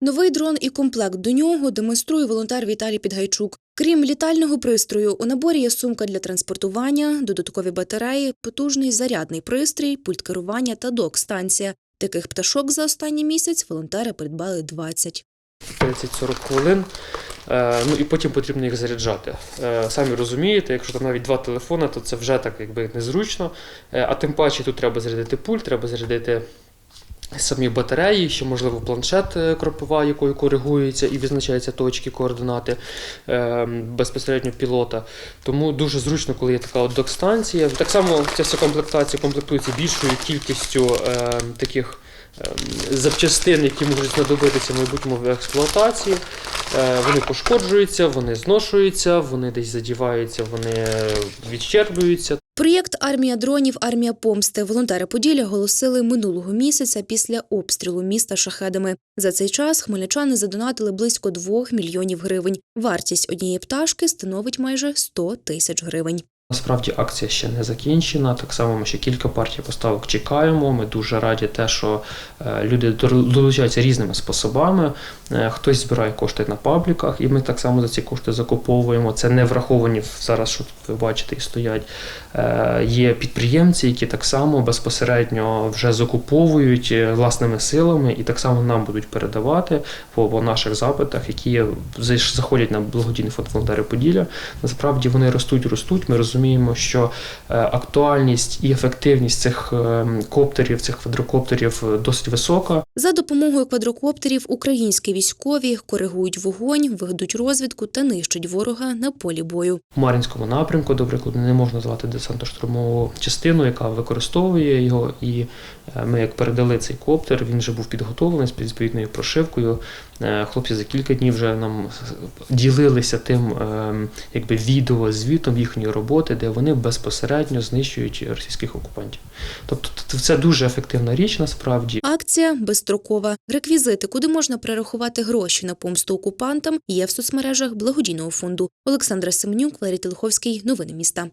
Новий дрон і комплект до нього демонструє волонтер Віталій Підгайчук. Крім літального пристрою, у наборі є сумка для транспортування, додаткові батареї, потужний зарядний пристрій, пульт керування та док-станція. Таких пташок за останній місяць волонтери придбали 20. 30-40 хвилин. Е, ну і потім потрібно їх заряджати. Е, самі розумієте, якщо там навіть два телефони, то це вже так якби незручно. Е, а тим паче тут треба зарядити пульт, треба зарядити самі батареї, ще можливо планшет е, кропова, якою коригується і визначаються точки координати е, безпосередньо пілота. Тому дуже зручно, коли є така от док-станція. Так само ця вся комплектація комплектується більшою кількістю е, таких запчастин, які можуть знадобитися в майбутньому в експлуатації. Вони пошкоджуються, вони зношуються, вони десь задіваються, вони відщерблюються. Проєкт Армія дронів, армія помсти. Волонтери Поділля голосили минулого місяця після обстрілу міста шахедами. За цей час хмельничани задонатили близько 2 мільйонів гривень. Вартість однієї пташки становить майже 100 тисяч гривень. Насправді акція ще не закінчена. Так само ми ще кілька партій поставок чекаємо. Ми дуже раді те, що е, люди долучаються різними способами. Е, Хтось збирає кошти на пабліках, і ми так само за ці кошти закуповуємо. Це не враховані зараз, що тут ви бачите і стоять. Е, Є підприємці, які так само безпосередньо вже закуповують власними силами і так само нам будуть передавати по, наших запитах, які заходять на благодійний фонд волонтери Поділля. Насправді вони ростуть, ростуть. Ми що е, актуальність і ефективність цих е, коптерів, цих квадрокоптерів е, досить висока. За допомогою квадрокоптерів українські військові коригують вогонь, ведуть розвідку та нищать ворога на полі бою. В Мар'їнському напрямку, до прикладу, не можна звати десантно-штурмову частину, яка використовує його. І ми, як передали цей коптер, він вже був підготовлений з відповідною прошивкою. Е, Хлопці за кілька днів вже нам ділилися тим е, якби відеозвітом їхньої роботи, де вони безпосередньо знищують російських окупантів. Тобто це дуже ефективна річ насправді. Акція безстрокова. Реквізити, куди можна перерахувати гроші на помсту окупантам, є в соцмережах благодійного фонду. Олександра Семенюк, Валерій Телеховський. Новини міста.